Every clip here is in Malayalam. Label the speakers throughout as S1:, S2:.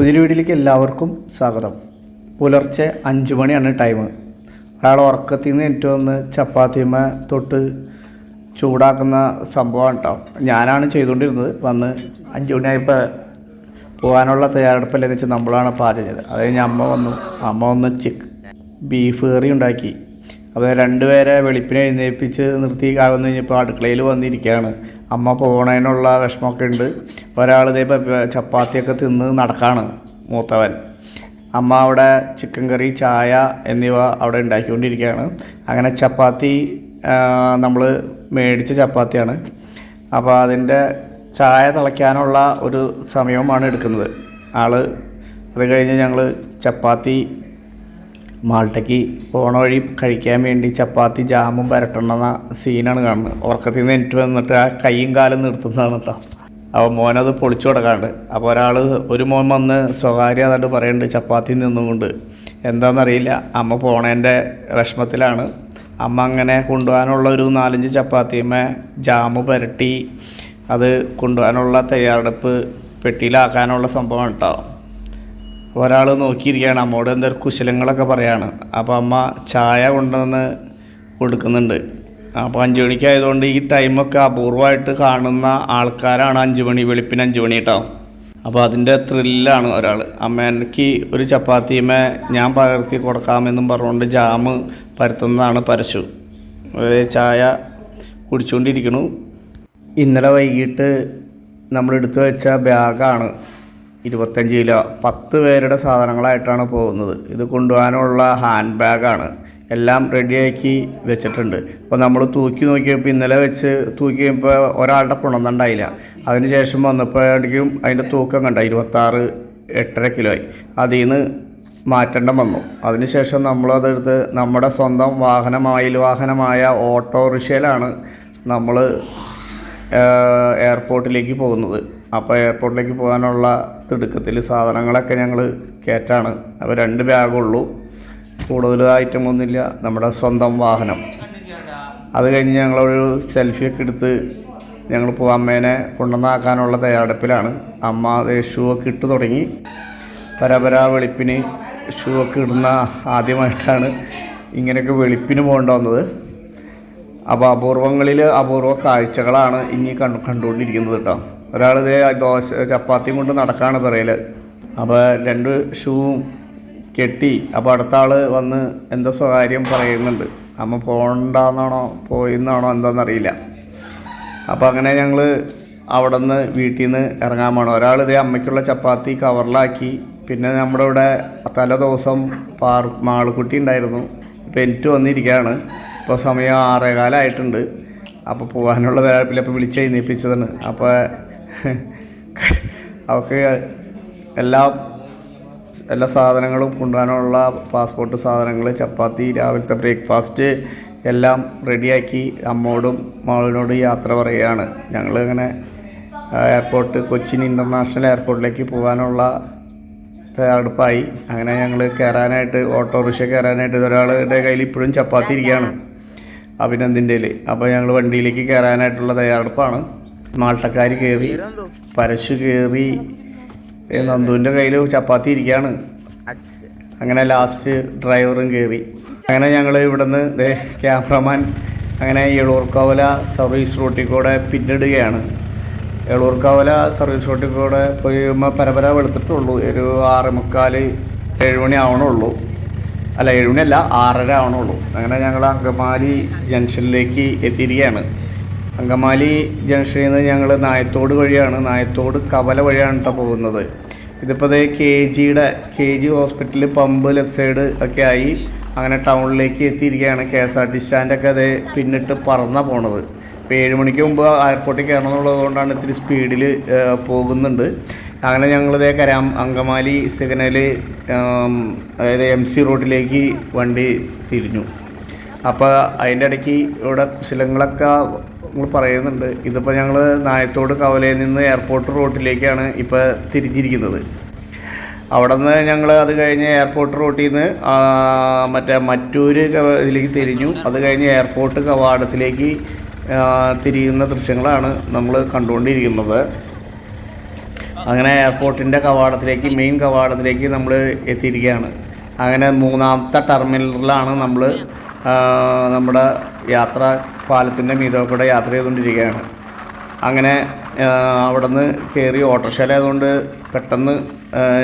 S1: പുതിയൊരു വീട്ടിലേക്ക് എല്ലാവർക്കും സ്വാഗതം. പുലർച്ചെ അഞ്ച് മണിയാണ് ടൈം അയാൾ ഉറക്കത്തിൽ നിന്ന് എനിക്ക് വന്ന് ചപ്പാത്തിമ തൊട്ട് ചൂടാക്കുന്ന സംഭവമാണ് കേട്ടോ ഞാനാണ് ചെയ്തുകൊണ്ടിരുന്നത്. വന്ന് അഞ്ച് മണിയായപ്പോൾ പോകാനുള്ള തയ്യാറെടുപ്പല്ലെന്ന് വെച്ചാൽ നമ്മളാണ് പാചകം ചെയ്തത്. അത് കഴിഞ്ഞ് അമ്മ വന്നു. അമ്മ വന്ന് ചിക്ക് ബീഫ് കറി ഉണ്ടാക്കി. അപ്പോൾ രണ്ടുപേരെ വെളുപ്പിനെ എഴുന്നേൽപ്പിച്ച് നിർത്തി കാവുന്ന കഴിഞ്ഞപ്പോൾ അടുക്കളയിൽ വന്നിരിക്കുകയാണ്. അമ്മ പോണതിനുള്ള വിഷമമൊക്കെ ഉണ്ട്. ഒരാൾ ഇതേ ചപ്പാത്തിയൊക്കെ തിന്ന് നടക്കാണ് മൂത്തവൻ. അമ്മ അവിടെ ചിക്കൻ കറി ചായ എന്നിവ അവിടെ ഉണ്ടാക്കിക്കൊണ്ടിരിക്കുകയാണ്. അങ്ങനെ ചപ്പാത്തി നമ്മൾ മേടിച്ച ചപ്പാത്തിയാണ്. അപ്പോൾ അതിന്റെ ചായ തിളയ്ക്കാനുള്ള ഒരു സമയമാണ് എടുക്കുന്നത്. ആൾ അത് കഴിഞ്ഞ് ഞങ്ങൾ ചപ്പാത്തി മാൾട്ടയ്ക്ക് പോണ വഴി കഴിക്കാൻ വേണ്ടി ചപ്പാത്തി ജാമും പരട്ടണമെന്ന സീനാണ് കാണുന്നത്. ഉറക്കത്തിൽ നിന്ന് എനിക്ക് വന്നിട്ട് ആ കൈയും കാലും നിർത്തുന്നതാണ് കേട്ടോ. അപ്പോൾ മോനത് പൊളിച്ചു കൊടുക്കാണ്ട്. അപ്പോൾ ഒരാൾ ഒരു മോൻ വന്ന് സ്വകാര്യ അതാണ്ട് പറയുന്നുണ്ട് ചപ്പാത്തി നിന്നുകൊണ്ട്. എന്താണെന്നറിയില്ല അമ്മ പോണേന്റെ വിഷമത്തിലാണ്. അമ്മ അങ്ങനെ കൊണ്ടുപോകാനുള്ള ഒരു നാലഞ്ച് ചപ്പാത്തിയമ്മ ജാമ് പുരട്ടി അത് കൊണ്ടുപോകാനുള്ള തയ്യാറെടുപ്പ് പെട്ടിയിലാക്കാനുള്ള സംഭവം കേട്ടോ. ഒരാൾ നോക്കിയിരിക്കുകയാണ്. അമ്മോട് എന്തൊരു കുശലങ്ങളൊക്കെ പറയാണ്. അപ്പോൾ അമ്മ ചായ കൊണ്ടുവന്ന് കൊടുക്കുന്നുണ്ട്. അപ്പോൾ അഞ്ച് മണിക്കായതുകൊണ്ട് ഈ ടൈമൊക്കെ അപൂർവമായിട്ട് കാണുന്ന ആൾക്കാരാണ് അഞ്ച് മണി വെളുപ്പിന് അഞ്ച് മണി കേട്ടോ അപ്പോൾ അതിന്റെ ത്രില്ലാണ് ഒരാൾ അമ്മ എനിക്ക് ഒരു ചപ്പാത്തിയുമേ ഞാൻ പകർത്തി കൊടുക്കാമെന്നും പറഞ്ഞുകൊണ്ട് ജാമ് പരത്തുന്നതാണ് പരശു ചായ കുടിച്ചുകൊണ്ടിരിക്കണു ഇന്നലെ വൈകിട്ട് നമ്മൾ എടുത്തു വെച്ച ബാഗാണ് ഇരുപത്തഞ്ച് കിലോ. പത്ത് പേരുടെ സാധനങ്ങളായിട്ടാണ് പോകുന്നത്. ഇത് കൊണ്ടുപോകാനുള്ള ഹാൻഡ് ബാഗാണ് എല്ലാം റെഡിയാക്കി വെച്ചിട്ടുണ്ട്. അപ്പോൾ നമ്മൾ തൂക്കി നോക്കിയപ്പോൾ ഇന്നലെ വെച്ച് തൂക്കി കഴിയുമ്പോൾ ഒരാളുടെ കുണന്നുണ്ടായില്ല അതിന് ശേഷം വന്നപ്പോഴേക്കും അതിന്റെ തൂക്കം കണ്ട ഇരുപത്താറ് എട്ടര കിലോ ആയി. അതിൽ നിന്ന് മാറ്റേണ്ട വന്നു. അതിനുശേഷം നമ്മളതെടുത്ത് നമ്മുടെ സ്വന്തം വാഹനമായ വാഹനമായ ഓട്ടോറിക്ഷയിലാണ് നമ്മൾ എയർപോർട്ടിലേക്ക് പോകുന്നത്. അപ്പോൾ എയർപോർട്ടിലേക്ക് പോകാനുള്ള തിടുക്കത്തിൽ സാധനങ്ങളൊക്കെ ഞങ്ങൾ കയറ്റാണ് അപ്പോൾ രണ്ട് ബാഗുള്ളൂ. കൂടുതൽ ഐറ്റം ഒന്നുമില്ല. നമ്മുടെ സ്വന്തം വാഹനം. അത് കഴിഞ്ഞ് ഞങ്ങളൊരു സെൽഫിയൊക്കെ എടുത്ത് പോ അമ്മേനെ കൊണ്ടുവന്നാക്കാനുള്ള തയ്യാറെടുപ്പിലാണ്. അമ്മ ദേ ഷൂ ഒക്കെ ഇട്ട് തുടങ്ങി. പരപര വെളുപ്പിന് ഷൂ ഒക്കെ ഇടുന്ന ആദ്യമായിട്ടാണ് ഇങ്ങനെയൊക്കെ വെളുപ്പിന് പോകേണ്ട വന്നത്. അപ്പോൾ അപൂർവങ്ങളിൽ അപൂർവ കാഴ്ചകളാണ് ഇനി കണ്ടു കണ്ടുകൊണ്ടിരിക്കുന്നത് കേട്ടോ. ഒരാൾ ഇതേ ദോശ ചപ്പാത്തിയും കൊണ്ട് നടക്കാണ് പറയൽ അപ്പോൾ രണ്ട് ഷൂവും കെട്ടി അപ്പോൾ അടുത്ത ആൾ വന്ന് എന്തോ സ്വകാര്യം പറയുന്നുണ്ട്. അമ്മ പോകണ്ടെന്നാണോ പോയിന്നാണോ എന്താണെന്നറിയില്ല അപ്പോൾ അങ്ങനെ ഞങ്ങൾ അവിടെ നിന്ന് വീട്ടിൽ നിന്ന് ഇറങ്ങാൻ പോകണം ഒരാൾ ഇതേ അമ്മയ്ക്കുള്ള ചപ്പാത്തി കവറിലാക്കി. പിന്നെ നമ്മുടെ ഇവിടെ തല ദിവസം പാർ മാളുക്കുട്ടി ഉണ്ടായിരുന്നു. ഇപ്പോൾ എനിക്ക് വന്നിരിക്കുകയാണ്. ഇപ്പോൾ സമയം ആറേകാലമായിട്ടുണ്ട് അപ്പോൾ പോകാനുള്ള തയ്യാറെടുപ്പിൽ അപ്പോൾ വിളിച്ച് അപ്പോൾ അവർക്ക് എല്ലാ എല്ലാ സാധനങ്ങളും കൊണ്ടുപോകാനുള്ള പാസ്പോർട്ട് സാധനങ്ങൾ ചപ്പാത്തി രാവിലത്തെ ബ്രേക്ക്ഫാസ്റ്റ് എല്ലാം റെഡിയാക്കി അമ്മോടും മോളിനോടും യാത്ര പറയുകയാണ്. ഞങ്ങൾ ഇങ്ങനെ എയർപോർട്ട് കൊച്ചിൻ ഇന്റർനാഷണൽ എയർപോർട്ടിലേക്ക് പോകാനുള്ള തയ്യാറെടുപ്പായി. അങ്ങനെ ഞങ്ങൾ കയറാനായിട്ട് ഓട്ടോറിക്ഷ കയറാനായിട്ട് ഒരാളുടെ കയ്യിൽ ഇപ്പോഴും ചപ്പാത്തി ഇരിക്കുകയാണ്. അഭിനന്ദിന്റെ അപ്പോൾ ഞങ്ങൾ വണ്ടിയിലേക്ക് കയറാനായിട്ടുള്ള തയ്യാറെടുപ്പാണ്. മാൾട്ടക്കാർ കയറി പരശു കയറി നന്ദുവിന്റെ കയ്യിൽ ചപ്പാത്തി ഇരിക്കുകയാണ് അങ്ങനെ ലാസ്റ്റ് ഡ്രൈവറും കയറി അങ്ങനെ ഞങ്ങൾ ഇവിടുന്ന് ക്യാമറമാൻ അങ്ങനെ എളൂർക്കവല സർവീസ് റൂട്ടിൽ കൂടെ പിന്നിടുകയാണ്. എളൂർക്കവല സർവീസ് റൂട്ടിൽ കൂടെ പോയി പരപര വെളുത്തിട്ടുള്ളൂ. ഒരു ആറ് മുക്കാൽ ഏഴുമണി ആവണുള്ളൂ. അല്ല ഏഴുമണി അല്ല ആറര ആവണുള്ളൂ. അങ്ങനെ ഞങ്ങൾ അങ്കമാലി ജംഗ്ഷനിലേക്ക് എത്തിയിരിക്കുകയാണ്. അങ്കമാലി ജംഗ്ഷനിൽ നിന്ന് ഞങ്ങൾ നായത്തോട് വഴിയാണ്. നായത്തോട് കവല വഴിയാണ് കേട്ടോ പോകുന്നത്. ഇതിപ്പോൾ കെ ജിയുടെ K G hospital pump left side ഒക്കെ ആയി അങ്ങനെ ടൗണിലേക്ക് എത്തിയിരിക്കുകയാണ്. കെ എസ് ആർ ടി സ്റ്റാൻഡൊക്കെ അതേ പിന്നിട്ട് പറന്നാണ് പോണത്. ഇപ്പോൾ ഏഴ് മണിക്ക് മുമ്പ് എയർപോർട്ടിൽ കയറണം എന്നുള്ളതുകൊണ്ടാണ് ഇത്തിരി സ്പീഡിൽ പോകുന്നുണ്ട്. അങ്ങനെ ഞങ്ങളിതേ കരാം അങ്കമാലി സിഗ്നൽ അതായത് എം സി റോഡിലേക്ക് വണ്ടി തിരിഞ്ഞു. അപ്പോൾ അതിന്റെ ഇടയ്ക്ക് ഇവിടെ കുശലങ്ങളൊക്കെ നമ്മൾ പറയുന്നുണ്ട്. ഇതിപ്പോൾ ഞങ്ങൾ നായത്തോട് കവലയിൽ നിന്ന് എയർപോർട്ട് റോട്ടിലേക്കാണ് ഇപ്പോൾ തിരിഞ്ഞിരിക്കുന്നത്. അവിടെ നിന്ന് ഞങ്ങൾ അത് കഴിഞ്ഞ് എയർപോർട്ട് റോട്ടിൽ നിന്ന് മറ്റേ മറ്റൂര് ഇതിലേക്ക് തിരിഞ്ഞു. അത് കഴിഞ്ഞ് എയർപോർട്ട് കവാടത്തിലേക്ക് തിരിയുന്ന ദൃശ്യങ്ങളാണ് നമ്മൾ കണ്ടുകൊണ്ടിരിക്കുന്നത്. അങ്ങനെ എയർപോർട്ടിന്റെ കവാടത്തിലേക്ക് മെയിൻ കവാടത്തിലേക്ക് നമ്മൾ എത്തിയിരിക്കുകയാണ്. അങ്ങനെ മൂന്നാമത്തെ ടെർമിനലിലാണ് നമ്മൾ നമ്മുടെ യാത്ര പാലത്തിന്റെ മീതെ കൂടെ യാത്ര ചെയ്തുകൊണ്ടിരിക്കുകയാണ്. അങ്ങനെ അവിടുന്ന് കയറി ഓട്ടോറിക്ഷയിലായതുകൊണ്ട് പെട്ടെന്ന്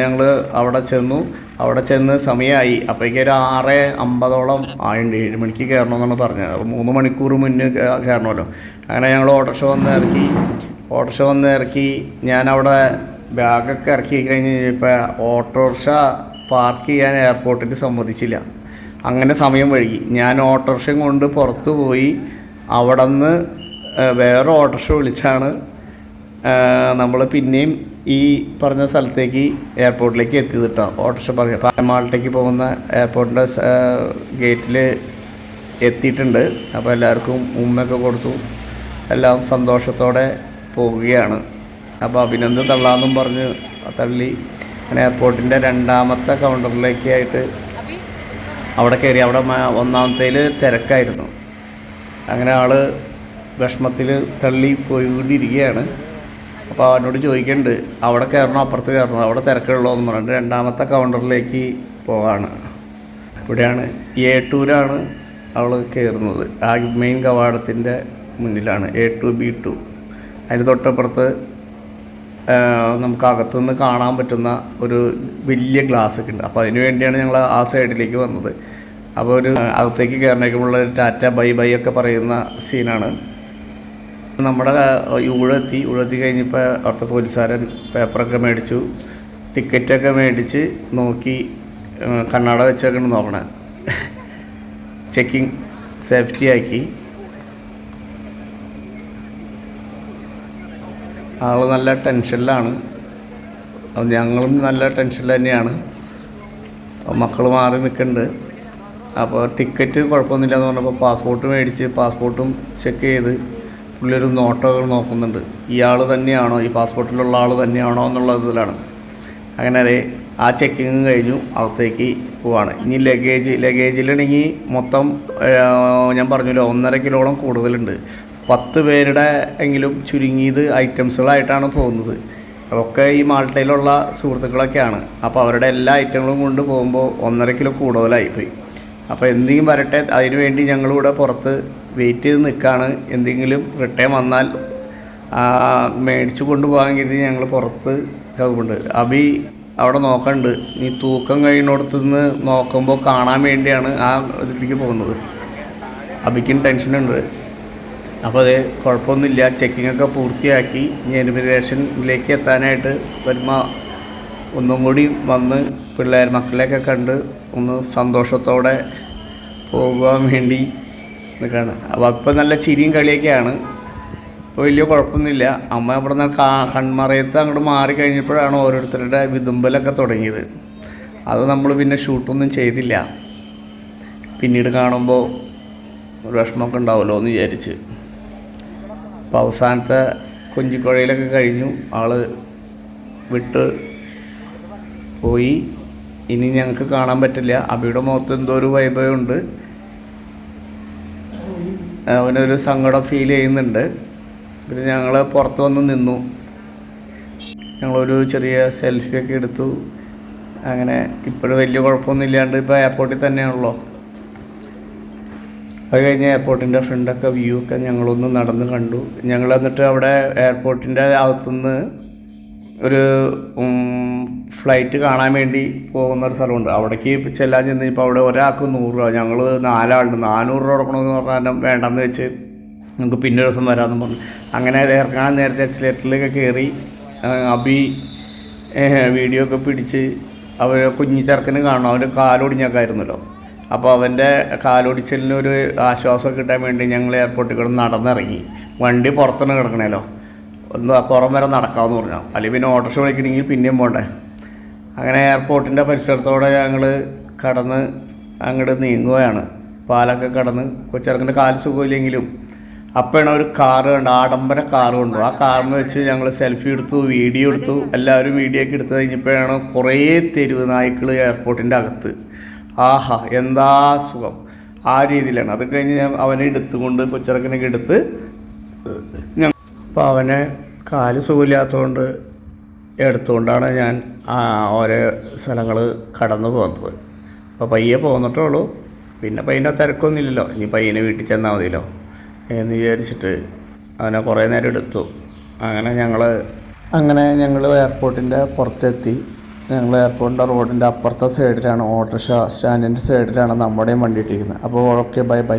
S1: ഞങ്ങൾ അവിടെ ചെന്നു. അവിടെ ചെന്ന് സമയമായി അപ്പോഴേക്കും ഒരു ആറ് അമ്പതോളം ആയിട്ടുണ്ട് ഏഴ് മണിക്ക് കയറണമെന്നാണ് പറഞ്ഞത്. അപ്പോൾ മൂന്ന് മണിക്കൂർ മുന്നേ കയറണമല്ലോ. അങ്ങനെ ഞങ്ങൾ ഓട്ടോറിക്ഷ വന്ന് ഇറക്കി. ഓട്ടോറിക്ഷ വന്ന് ഇറക്കി. ഞാനവിടെ ബാഗൊക്കെ ഇറക്കി കഴിഞ്ഞ് കഴിഞ്ഞപ്പോൾ ഓട്ടോറിക്ഷ പാർക്ക് ചെയ്യാൻ എയർപോർട്ടിൽ സമ്മതിച്ചില്ല. അങ്ങനെ സമയം വഴുകി. ഞാൻ ഓട്ടോറിക്ഷയും കൊണ്ട് പുറത്തു പോയി അവിടെ നിന്ന് വേറെ ഓട്ടോറിക്ഷ വിളിച്ചാണ് നമ്മൾ പിന്നെയും ഈ പറഞ്ഞ സ്ഥലത്തേക്ക് എയർപോർട്ടിലേക്ക് എത്തി കേട്ടോ ഓട്ടോറിക്ഷ പറഞ്ഞ പാലമാളിലേക്ക് പോകുന്ന എയർപോർട്ടിന്റെ ഗേറ്റിൽ എത്തിയിട്ടുണ്ട്. അപ്പോൾ എല്ലാവർക്കും ഉമ്മയൊക്കെ കൊടുത്തു. എല്ലാം സന്തോഷത്തോടെ പോവുകയാണ്. അപ്പോൾ അഭിനന്ദൻ തള്ളാന്നും പറഞ്ഞ് തള്ളി. അങ്ങനെ എയർപോർട്ടിന്റെ രണ്ടാമത്തെ കൗണ്ടറിലേക്കായിട്ട് അവിടെ കയറി. അവിടെ ഒന്നാമത്തേൽ തിരക്കായിരുന്നു. അങ്ങനെ ആൾ വിഷമത്തിൽ തള്ളി പോയിക്കൊണ്ടിരിക്കുകയാണ്. അപ്പോൾ അവനോട് ചോദിക്കുന്നുണ്ട് അവിടെ കയറണോ? അപ്പുറത്ത് കയറണോ? അവിടെ തിരക്കുള്ളോ എന്ന് പറഞ്ഞിട്ട് രണ്ടാമത്തെ കൗണ്ടറിലേക്ക് പോവാണ്. ഇവിടെയാണ് എ ടൂരാണ് അവൾ കയറുന്നത്. ആ മെയിൻ കവാടത്തിന്റെ മുന്നിലാണ്. എ ടു ബി ടു അതിന് തൊട്ടപ്പുറത്ത് നമുക്ക് കാണാൻ പറ്റുന്ന ഒരു വലിയ ഗ്ലാസ് ഒക്കെ ഉണ്ട്. അപ്പോൾ അതിന് വേണ്ടിയാണ് ഞങ്ങൾ ആ സൈഡിലേക്ക് വന്നത്. അപ്പോൾ ഒരു അകത്തേക്ക് കയറണേക്കുമുള്ള ഒരു ടാറ്റ ബൈ ബൈ ഒക്കെ പറയുന്ന സീനാണ്. നമ്മുടെ ഊഴെത്തി ഊഴെത്തി കഴിഞ്ഞപ്പോൾ അവിടുത്തെ പോലീസുകാരൻ പേപ്പറൊക്കെ മേടിച്ചു. ടിക്കറ്റൊക്കെ മേടിച്ച് നോക്കി കണ്ണാട വെച്ചൊക്കെയാണ് നോക്കണേ. ചെക്കിങ് സേഫ്റ്റി ആക്കി. ആൾ നല്ല ടെൻഷനിലാണ്. ഞങ്ങളും നല്ല ടെൻഷൻ തന്നെയാണ്. മക്കൾ മാറി നിൽക്കുന്നുണ്ട്. അപ്പോൾ ടിക്കറ്റ് കുഴപ്പമൊന്നുമില്ല എന്ന് പറഞ്ഞപ്പോൾ പാസ്പോർട്ട് മേടിച്ച് പാസ്പോർട്ടും ചെക്ക് ചെയ്ത് പുള്ളിയൊരു നോട്ടോകൾ നോക്കുന്നുണ്ട്. ഇയാൾ തന്നെയാണോ ഈ പാസ്പോർട്ടിലുള്ള ആൾ തന്നെയാണോ എന്നുള്ള ഇതിലാണ്. അങ്ങനെ അതെ ആ ചെക്കിങ് കഴിഞ്ഞു അകത്തേക്ക് പോവാണ്. ഇനി ലഗേജ് ലഗേജിലാണെങ്കിൽ മൊത്തം ഞാൻ പറഞ്ഞല്ലോ ഒന്നര കിലോളം കൂടുതലുണ്ട്. പത്ത് പേരുടെ എങ്കിലും ചുരുങ്ങിയത് ഐറ്റംസുകളായിട്ടാണ് പോകുന്നത്. അതൊക്കെ ഈ മാൾട്ടയിലുള്ള സുഹൃത്തുക്കളൊക്കെയാണ്. അപ്പോൾ അവരുടെ എല്ലാ ഐറ്റങ്ങളും കൊണ്ട് പോകുമ്പോൾ ഒന്നര കിലോ കൂടുതലായിപ്പോയി അപ്പോൾ എന്തെങ്കിലും വരട്ടെ അതിനുവേണ്ടി ഞങ്ങളിവിടെ പുറത്ത് വെയിറ്റ് ചെയ്ത് നിൽക്കുകയാണ്. എന്തെങ്കിലും റിട്ടേൺ വന്നാൽ മേടിച്ചു കൊണ്ടുപോകാൻ കരുതി ഞങ്ങൾ പുറത്ത് കവുണ്ട് അബി അവിടെ നോക്കണ്ട്. ഈ തൂക്കം കഴിയുന്നിടത്ത് നിന്ന് നോക്കുമ്പോൾ കാണാൻ വേണ്ടിയാണ് ആ ഇതിലേക്ക് പോകുന്നത്. അബിക്കും ടെൻഷനുണ്ട്. അപ്പോൾ അത് കുഴപ്പമൊന്നുമില്ല. ചെക്കിംഗ് ഒക്കെ പൂർത്തിയാക്കി. ഇനി എലിമിനേഷനിലേക്ക് എത്താനായിട്ട് വരുമ്പോൾ ഒന്നും കൂടി വന്ന് പിള്ളേർ മക്കളെയൊക്കെ കണ്ട് ഒന്ന് സന്തോഷത്തോടെ പോകുവാൻ വേണ്ടി നിൽക്കുകയാണ്. അപ്പോൾ ഇപ്പം നല്ല ചിരിയും കളിയൊക്കെയാണ്. ഇപ്പോൾ വലിയ കുഴപ്പമൊന്നുമില്ല. അമ്മ അവിടെ നിന്ന് കാ കൺമറയത്ത് അങ്ങോട്ട് മാറിക്കഴിഞ്ഞപ്പോഴാണ് ഓരോരുത്തരുടെ വിതുമ്പലൊക്കെ തുടങ്ങിയത്. അത് നമ്മൾ പിന്നെ ഷൂട്ടൊന്നും ചെയ്തില്ല. പിന്നീട് കാണുമ്പോൾ ഒരു വിഷമമൊക്കെ ഉണ്ടാവുമല്ലോ എന്ന് വിചാരിച്ച്. അപ്പോൾ അവസാനത്തെ കൊഞ്ചിക്കുഴയിലൊക്കെ കഴിഞ്ഞു. ആൾ വിട്ട് പോയി. ഇനി ഞങ്ങൾക്ക് കാണാൻ പറ്റില്ല. അബിയുടെ മുഖത്ത് എന്തോ ഒരു വൈഭവമുണ്ട് അവനൊരു സങ്കടം ഫീൽ ചെയ്യുന്നുണ്ട്. പിന്നെ ഞങ്ങൾ പുറത്ത് വന്ന് നിന്നു. ഞങ്ങളൊരു ചെറിയ സെൽഫിയൊക്കെ എടുത്തു. അങ്ങനെ ഇപ്പോഴും വലിയ കുഴപ്പമൊന്നും ഇല്ലാണ്ട് ഇപ്പോൾ എയർപോർട്ടിൽ തന്നെയാണല്ലോ. അത് കഴിഞ്ഞ് എയർപോർട്ടിന്റെ ഫ്രണ്ടൊക്കെ വ്യൂ ഒക്കെ ഞങ്ങളൊന്ന് നടന്ന് കണ്ടു. ഞങ്ങൾ എന്നിട്ട് അവിടെ എയർപോർട്ടിന്റെ അകത്തുനിന്ന് ഒരു ഫ്ലൈറ്റ് കാണാൻ വേണ്ടി പോകുന്ന ഒരു സ്ഥലമുണ്ട്. അവിടേക്ക് ചെല്ലാൻ ചെന്ന് ഇപ്പോൾ അവിടെ ഒരാൾക്ക് നൂറ് രൂപ ഞങ്ങൾ നാലാളുണ്ട്. നാനൂറ് രൂപ കൊടുക്കണമെന്ന് പറഞ്ഞാൽ വേണ്ടെന്ന് വെച്ച് നമുക്ക് പിന്നെ ദിവസം വരാമെന്ന് പറഞ്ഞു. അങ്ങനെ ഇറങ്ങാൻ നേരത്തെ എക്സിലേറ്ററിലൊക്കെ കയറി അബി വീഡിയോ ഒക്കെ പിടിച്ച് അവർ കുഞ്ഞി ചെറുക്കന് കാണണം. അവന്റെ കാലൊടിഞ്ഞൊക്കെയായിരുന്നല്ലോ അപ്പോൾ അവന്റെ കാലൊടിച്ചലിനൊരു ആശ്വാസം കിട്ടാൻ വേണ്ടി ഞങ്ങൾ എയർപോർട്ടിൽ കിടന്ന് നടന്നിറങ്ങി. വണ്ടി പുറത്തുനിന്ന് കിടക്കണേലോ. ഒന്ന് പുറം വരെ നടക്കാമെന്ന് പറഞ്ഞു. അല്ലെങ്കിൽ പിന്നെ ഓട്ടോറിക്ഷ വിളിക്കണമെങ്കിൽ പിന്നെയും പോണ്ടേ. അങ്ങനെ എയർപോർട്ടിന്റെ പരിസരത്തോടെ ഞങ്ങൾ കടന്ന് അങ്ങോട്ട് നീങ്ങുകയാണ്. പാലൊക്കെ കടന്ന്. കൊച്ചിറക്കിന്റെ കാൽ സുഖമില്ലെങ്കിലും അപ്പോഴാണ് ഒരു കാറ് കണ്ടു ആഡംബര കാറ് കൊണ്ടു. ആ കാറിന് വെച്ച് ഞങ്ങൾ സെൽഫി എടുത്തു വീഡിയോ എടുത്തു. എല്ലാവരും വീഡിയോ ഒക്കെ എടുത്ത് കഴിഞ്ഞപ്പോഴാണ് കുറേ തെരുവ് നായ്ക്കൾ എയർപോർട്ടിന്റെ അകത്ത്. ആഹാ എന്താ സുഖം. ആ രീതിയിലാണ്. അത് കഴിഞ്ഞ് ഞാൻ അവനെ എടുത്തുകൊണ്ട് കൊച്ചിറക്കനൊക്കെ എടുത്ത് ഞാൻ അപ്പോൾ അവനെ കാൽ സുഖമില്ലാത്തതുകൊണ്ട് എടുത്തുകൊണ്ടാണ് ഞാൻ ഓരോ സ്ഥലങ്ങൾ കടന്നു പോകുന്നത്. അപ്പോൾ പയ്യെ പോന്നിട്ടേ ഉള്ളൂ പിന്നെ പയ്യന്റെ തിരക്കൊന്നുമില്ലല്ലോ. ഇനി പയ്യനെ വീട്ടിൽ ചെന്നാൽ മതിയല്ലോ എന്ന് വിചാരിച്ചിട്ട് അവനെ കുറേ നേരം എടുത്തു. അങ്ങനെ ഞങ്ങൾ അങ്ങനെ ഞങ്ങൾ എയർപോർട്ടിന്റെ പുറത്തെത്തി. ഞങ്ങൾ എയർപോർട്ടിന്റെ റോഡിന്റെ അപ്പുറത്തെ സൈഡിലാണ് ഓട്ടോറിക്ഷ സ്റ്റാൻഡിന്റെ സൈഡിലാണ് നമ്മുടെയും വണ്ടി ഇട്ടിരിക്കുന്നത് അപ്പോൾ ഓക്കെ ബൈ ബൈ